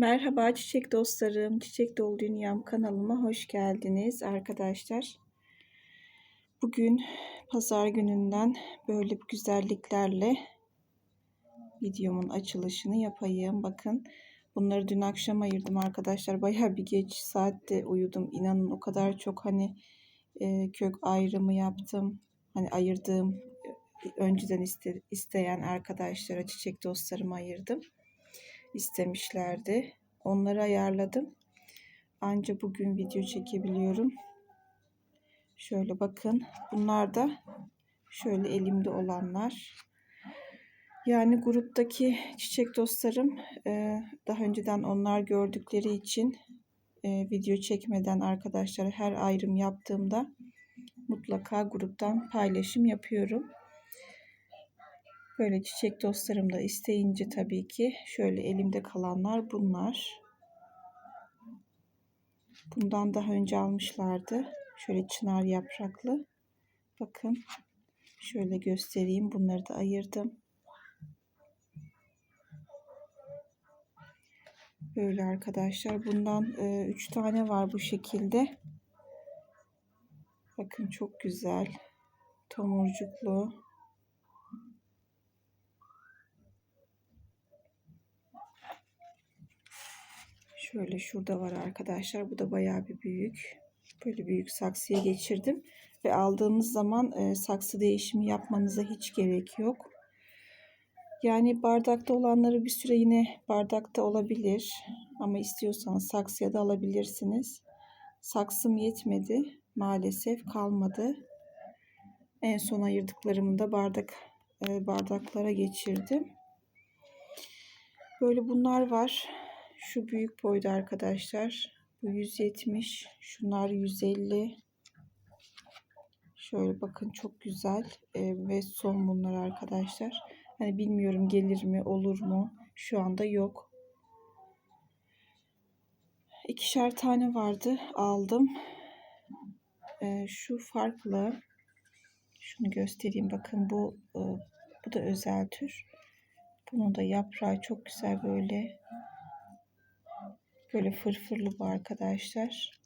Merhaba çiçek dostlarım, Çiçek Dolu Dünyam kanalıma hoş geldiniz arkadaşlar. Bugün pazar gününden böyle güzelliklerle videomun açılışını yapayım. Bakın bunları dün akşam ayırdım arkadaşlar. Baya bir geç saatte uyudum. İnanın o kadar çok hani e, kök ayrımı yaptım. Hani ayırdığım önceden iste, isteyen arkadaşlara, çiçek dostlarıma ayırdım istemişlerdi. Onları ayarladım. Anca bugün video çekebiliyorum. Şöyle bakın. Bunlar da şöyle elimde olanlar. Yani gruptaki çiçek dostlarım e, daha önceden onlar gördükleri için e, video çekmeden arkadaşlar her ayrım yaptığımda mutlaka gruptan paylaşım yapıyorum. Böyle çiçek dostlarım da isteyince tabii ki şöyle elimde kalanlar bunlar. Bundan daha önce almışlardı. Şöyle çınar yapraklı. Bakın şöyle göstereyim. Bunları da ayırdım. Böyle arkadaşlar. Bundan 3 e, tane var bu şekilde. Bakın çok güzel. Tomurcuklu. Şöyle şurada var arkadaşlar. Bu da bayağı bir büyük. Böyle büyük saksıya geçirdim. Ve aldığınız zaman e, saksı değişimi yapmanıza hiç gerek yok. Yani bardakta olanları bir süre yine bardakta olabilir. Ama istiyorsanız saksıya da alabilirsiniz. Saksım yetmedi. Maalesef kalmadı. En son ayırdıklarımı da bardak e, bardaklara geçirdim. Böyle bunlar var. Şu büyük boyda arkadaşlar. Bu 170. Şunlar 150. Şöyle bakın çok güzel. Ee, ve son bunlar arkadaşlar. Hani bilmiyorum gelir mi olur mu. Şu anda yok. İkişer tane vardı. Aldım. Ee, şu farklı. Şunu göstereyim. Bakın bu e, bu da özel tür. Bunun da yaprağı çok güzel böyle Böyle fırfırlı bu arkadaşlar.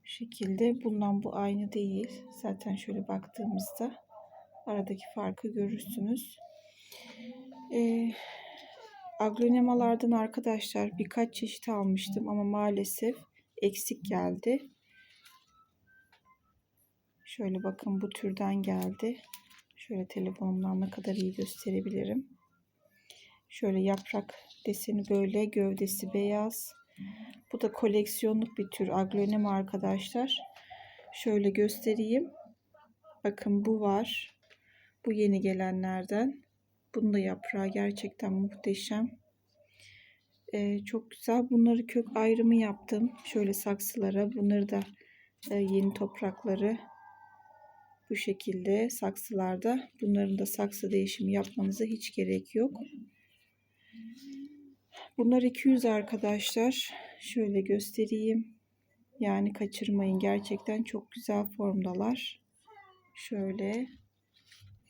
Bu şekilde. Bundan bu aynı değil. Zaten şöyle baktığımızda aradaki farkı görürsünüz. Ee, aglonemalardan arkadaşlar birkaç çeşit almıştım ama maalesef eksik geldi. Şöyle bakın bu türden geldi. Şöyle telefonumdan ne kadar iyi gösterebilirim. Şöyle yaprak deseni böyle. Gövdesi beyaz. Bu da koleksiyonluk bir tür aglonem arkadaşlar. Şöyle göstereyim. Bakın bu var. Bu yeni gelenlerden. Bunun da yaprağı gerçekten muhteşem. Ee, çok güzel. Bunları kök ayrımı yaptım. Şöyle saksılara. Bunları da e, yeni toprakları bu şekilde saksılarda. Bunların da saksı değişimi yapmanıza hiç gerek yok. Bunlar 200 arkadaşlar. Şöyle göstereyim. Yani kaçırmayın. Gerçekten çok güzel formdalar. Şöyle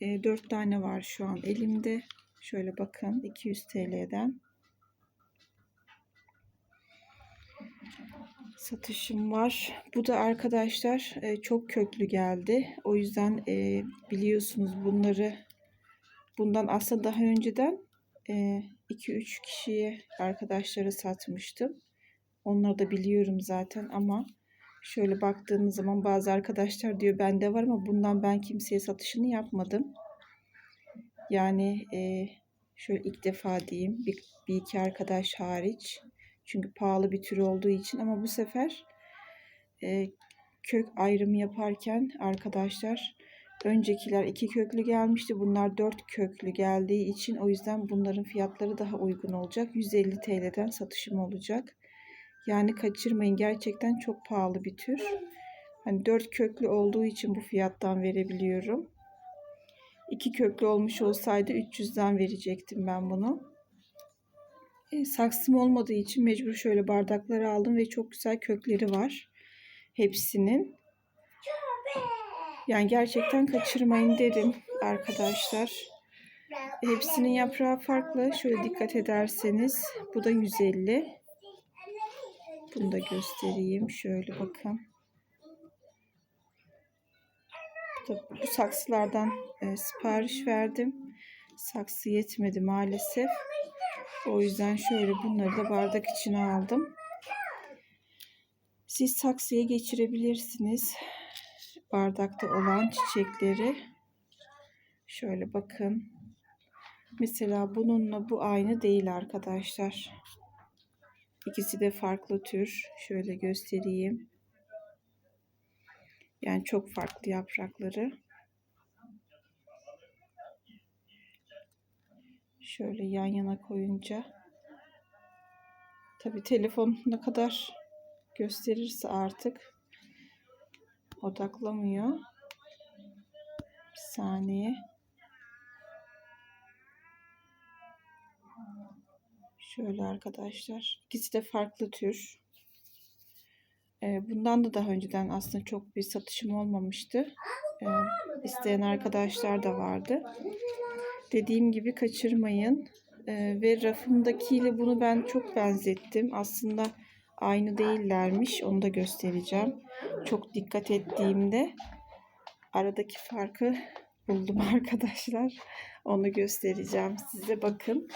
e, 4 tane var şu an elimde. Şöyle bakın 200 TL'den. Satışım var. Bu da arkadaşlar e, çok köklü geldi. O yüzden e, biliyorsunuz bunları bundan aslında daha önceden 2-3 e, kişiye arkadaşlara satmıştım. Onları da biliyorum zaten ama şöyle baktığınız zaman bazı arkadaşlar diyor bende var ama bundan ben kimseye satışını yapmadım. Yani şöyle ilk defa diyeyim bir, bir iki arkadaş hariç çünkü pahalı bir tür olduğu için ama bu sefer e, kök ayrımı yaparken arkadaşlar öncekiler iki köklü gelmişti. Bunlar dört köklü geldiği için o yüzden bunların fiyatları daha uygun olacak. 150 TL'den satışım olacak. Yani kaçırmayın gerçekten çok pahalı bir tür. Hani dört köklü olduğu için bu fiyattan verebiliyorum. İki köklü olmuş olsaydı 300'den verecektim ben bunu. E, saksım olmadığı için mecbur şöyle bardakları aldım ve çok güzel kökleri var. Hepsinin. Yani gerçekten kaçırmayın derim arkadaşlar. Hepsinin yaprağı farklı. Şöyle dikkat ederseniz bu da 150. Bunu da göstereyim. Şöyle bakın. Bu, bu saksılardan e, sipariş verdim. Saksı yetmedi maalesef. O yüzden şöyle bunları da bardak içine aldım. Siz saksıya geçirebilirsiniz. Bardakta olan çiçekleri. Şöyle bakın. Mesela bununla bu aynı değil arkadaşlar. İkisi de farklı tür. Şöyle göstereyim. Yani çok farklı yaprakları. Şöyle yan yana koyunca. Tabi telefon ne kadar gösterirse artık odaklamıyor. Bir saniye. Şöyle arkadaşlar. İkisi de farklı tür. Ee, bundan da daha önceden aslında çok bir satışım olmamıştı. Ee, isteyen arkadaşlar da vardı. Dediğim gibi kaçırmayın. Ee, ve rafımdakiyle bunu ben çok benzettim. Aslında aynı değillermiş. Onu da göstereceğim. Çok dikkat ettiğimde aradaki farkı buldum arkadaşlar. Onu göstereceğim size. Bakın.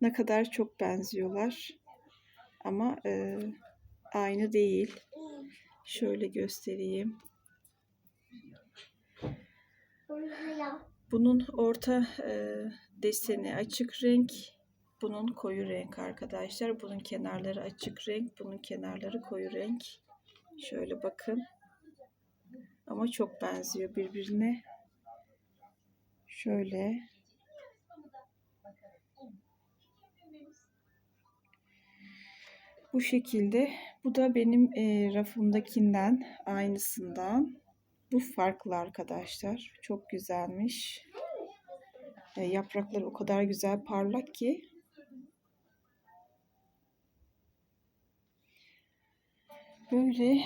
Ne kadar çok benziyorlar. Ama e, aynı değil. Şöyle göstereyim. Bunun orta e, deseni açık renk. Bunun koyu renk arkadaşlar. Bunun kenarları açık renk. Bunun kenarları koyu renk. Şöyle bakın. Ama çok benziyor birbirine. Şöyle. Bu şekilde. Bu da benim e, rafımdakinden aynısından. Bu farklı arkadaşlar. Çok güzelmiş. E, yaprakları o kadar güzel parlak ki. Böyle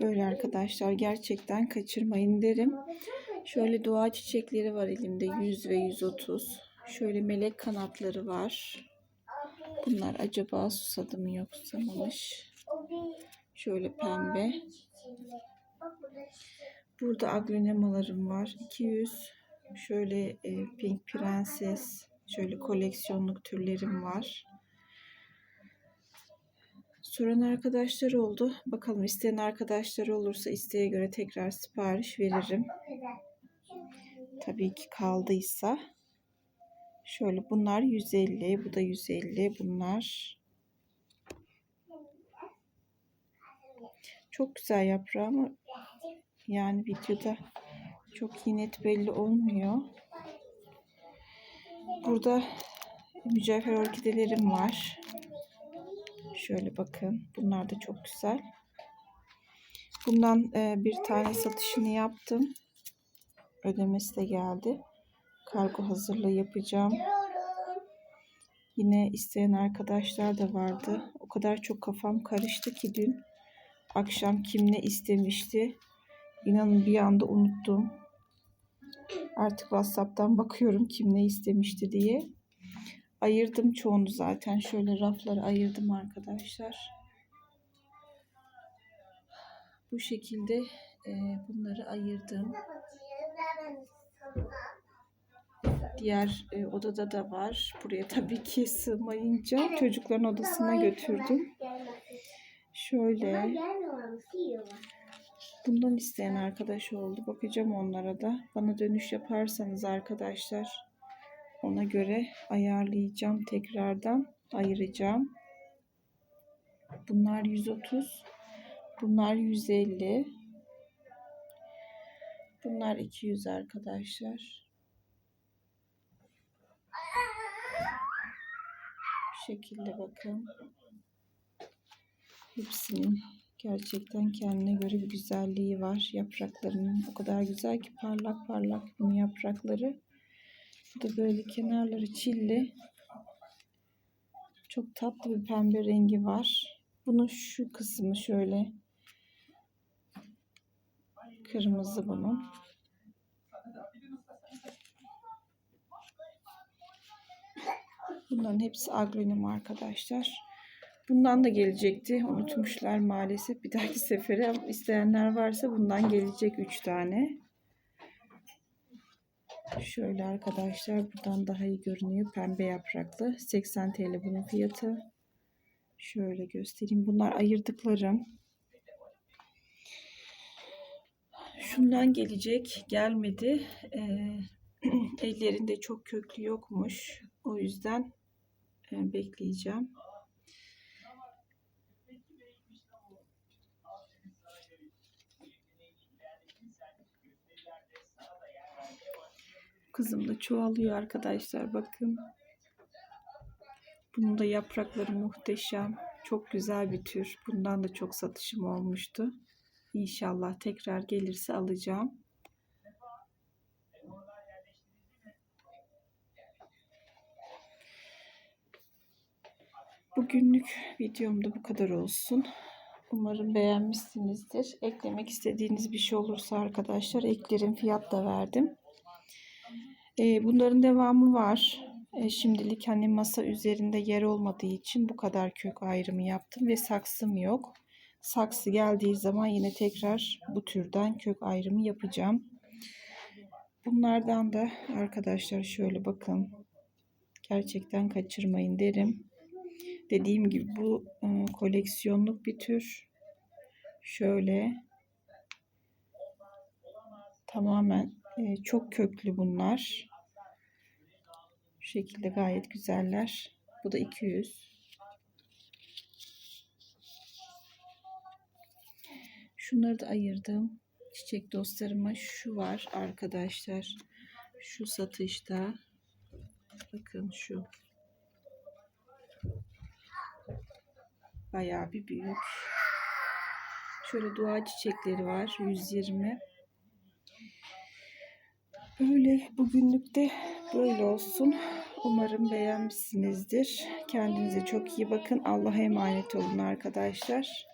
Böyle arkadaşlar gerçekten kaçırmayın derim. Şöyle doğa çiçekleri var elimde 100 ve 130. Şöyle melek kanatları var. Bunlar acaba susadı mı yok susamamış. Şöyle pembe. Burada aglonemalarım var. 200. Şöyle e, pink prenses. Şöyle koleksiyonluk türlerim var. Soran arkadaşlar oldu. Bakalım isteyen arkadaşlar olursa isteğe göre tekrar sipariş veririm. Tabii ki kaldıysa. Şöyle bunlar 150, bu da 150. Bunlar çok güzel yaprağı ama yani videoda çok iyi net belli olmuyor. Burada mücevher orkidelerim var. Şöyle bakın. Bunlar da çok güzel. Bundan e, bir tane satışını yaptım. Ödemesi de geldi. Kargo hazırlığı yapacağım. Yine isteyen arkadaşlar da vardı. O kadar çok kafam karıştı ki dün. Akşam kim ne istemişti. İnanın bir anda unuttum. Artık WhatsApp'tan bakıyorum kim ne istemişti diye. Ayırdım çoğunu zaten. Şöyle rafları ayırdım arkadaşlar. Bu şekilde bunları ayırdım. Diğer e, odada da var. Buraya tabii ki sığmayınca çocukların odasına götürdüm. Şöyle. Bundan isteyen arkadaş oldu. Bakacağım onlara da. Bana dönüş yaparsanız arkadaşlar ona göre ayarlayacağım tekrardan. Ayıracağım. Bunlar 130. Bunlar 150. Bunlar 200 arkadaşlar. Bu şekilde bakın. Hepsinin gerçekten kendine göre bir güzelliği var. Yapraklarının o kadar güzel ki parlak parlak bunun yaprakları. Bu da böyle kenarları çilli. Çok tatlı bir pembe rengi var. Bunun şu kısmı şöyle kırmızı bunun. Bunların hepsi agronim arkadaşlar. Bundan da gelecekti. Unutmuşlar maalesef. Bir dahaki sefere isteyenler varsa bundan gelecek 3 tane. Şöyle arkadaşlar buradan daha iyi görünüyor. Pembe yapraklı. 80 TL bunun fiyatı. Şöyle göstereyim. Bunlar ayırdıklarım. Şundan gelecek. Gelmedi. Ee, ellerinde çok köklü yokmuş. O yüzden e, bekleyeceğim. Kızım da çoğalıyor arkadaşlar bakın. Bunun da yaprakları muhteşem. Çok güzel bir tür. Bundan da çok satışım olmuştu. İnşallah tekrar gelirse alacağım. Bugünlük videom da bu kadar olsun. Umarım beğenmişsinizdir. Eklemek istediğiniz bir şey olursa arkadaşlar eklerim. Fiyat da verdim. Ee, bunların devamı var. Ee, şimdilik hani masa üzerinde yer olmadığı için bu kadar kök ayrımı yaptım ve saksım yok. Saksı geldiği zaman yine tekrar bu türden kök ayrımı yapacağım. Bunlardan da arkadaşlar şöyle bakın. Gerçekten kaçırmayın derim. Dediğim gibi bu e, koleksiyonluk bir tür. Şöyle tamamen e, çok köklü bunlar. Şu şekilde gayet güzeller. Bu da 200. Şunları da ayırdım. Çiçek dostlarıma şu var arkadaşlar. Şu satışta. Bakın şu. Bayağı bir büyük. Şöyle dua çiçekleri var. 120. Böyle bugünlük de böyle olsun. Umarım beğenmişsinizdir. Kendinize çok iyi bakın. Allah'a emanet olun arkadaşlar.